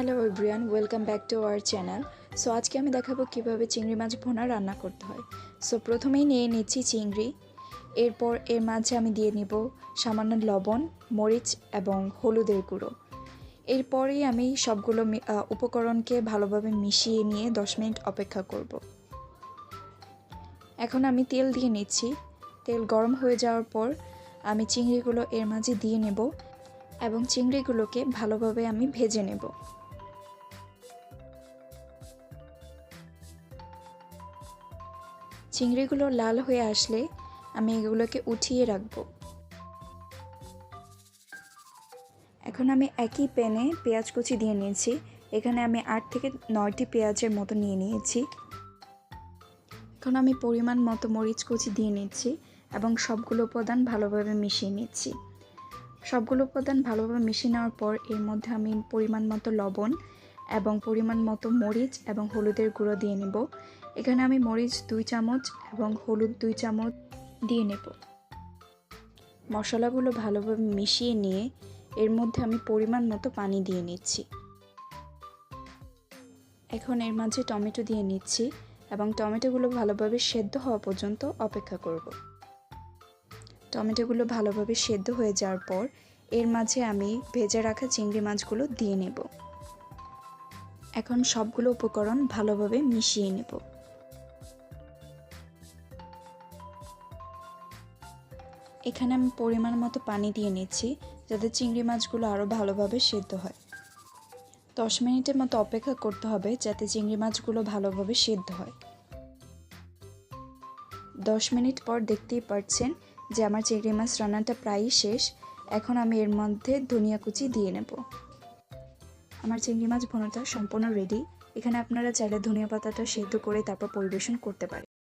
Hello everyone welcome back to our channel so আজকে আমি দেখাবো কীভাবে চিংড়ি মাছ ভোনা রান্না করতে হয়। সো প্রথমেই নিয়ে নিচ্ছি চিংড়ি। এরপর এর মাঝে আমি দিয়ে নিব সামান্য লবণ, মরিচ এবং হলুদের গুঁড়ো। এরপরেই আমি সবগুলো উপকরণকে ভালোভাবে মিশিয়ে নিয়ে দশ মিনিট অপেক্ষা করব। এখন আমি তেল দিয়ে নিচ্ছি। তেল গরম হয়ে যাওয়ার পর আমি চিংড়িগুলো এর মাঝে দিয়ে নেব এবং চিংড়িগুলোকে ভালোভাবে আমি ভেজে নেব। চিংড়িগুলো লাল হয়ে আসলে আমি এগুলোকে উঠিয়ে রাখব। এখন আমি একই প্যানে পেঁয়াজ কুচি দিয়ে নিয়েছি। এখানে আমি আট থেকে নয়টি পেঁয়াজের মতো নিয়ে নিয়েছি। এখন আমি পরিমাণ মতো মরিচ কুচি দিয়ে নিচ্ছি এবং সবগুলো উপাদান ভালোভাবে মিশিয়ে নিচ্ছি। সবগুলো উপাদান ভালোভাবে মিশিয়ে নেওয়ার পর এর মধ্যে আমি পরিমাণ মতো লবণ এবং পরিমাণ মতো মরিচ এবং হলুদের গুঁড়ো দিয়ে নেব। এখানে আমি মরিচ দুই চামচ এবং হলুদ দুই চামচ দিয়ে নেব। মশলাগুলো ভালোভাবে মিশিয়ে নিয়ে এর মধ্যে আমি পরিমাণ মতো পানি দিয়ে নিচ্ছি। এখন এর মাঝে টমেটো দিয়ে নিচ্ছি এবং টমেটোগুলো ভালোভাবে সেদ্ধ হওয়া পর্যন্ত অপেক্ষা করব। টমেটোগুলো ভালোভাবে সেদ্ধ হয়ে যাওয়ার পর এর মাঝে আমি ভেজে রাখা চিংড়ি মাছগুলো দিয়ে নেব। এখন সবগুলো উপকরণ ভালোভাবে মিশিয়ে নেব। এখানে আমি পরিমাণ মতো পানি দিয়ে নিচ্ছি যাতে চিংড়ি মাছগুলো আরও ভালোভাবে সেদ্ধ হয়। দশ মিনিটের মতো অপেক্ষা করতে হবে যাতে চিংড়ি মাছগুলো ভালোভাবে সেদ্ধ হয়। দশ মিনিট পর দেখতেই পাচ্ছেন যে আমার চিংড়ি মাছ রান্নাটা প্রায়ই শেষ। এখন আমি এর মধ্যে ধনিয়া কুচি দিয়ে নেব। আমার চিংড়ি মাছ ভোনাটা সম্পূর্ণ রেডি এখানে আপনারা চাইলে ধনিয়া পাতাটা সেদ্ধ করে তারপর পরিবেশন করতে পারেন।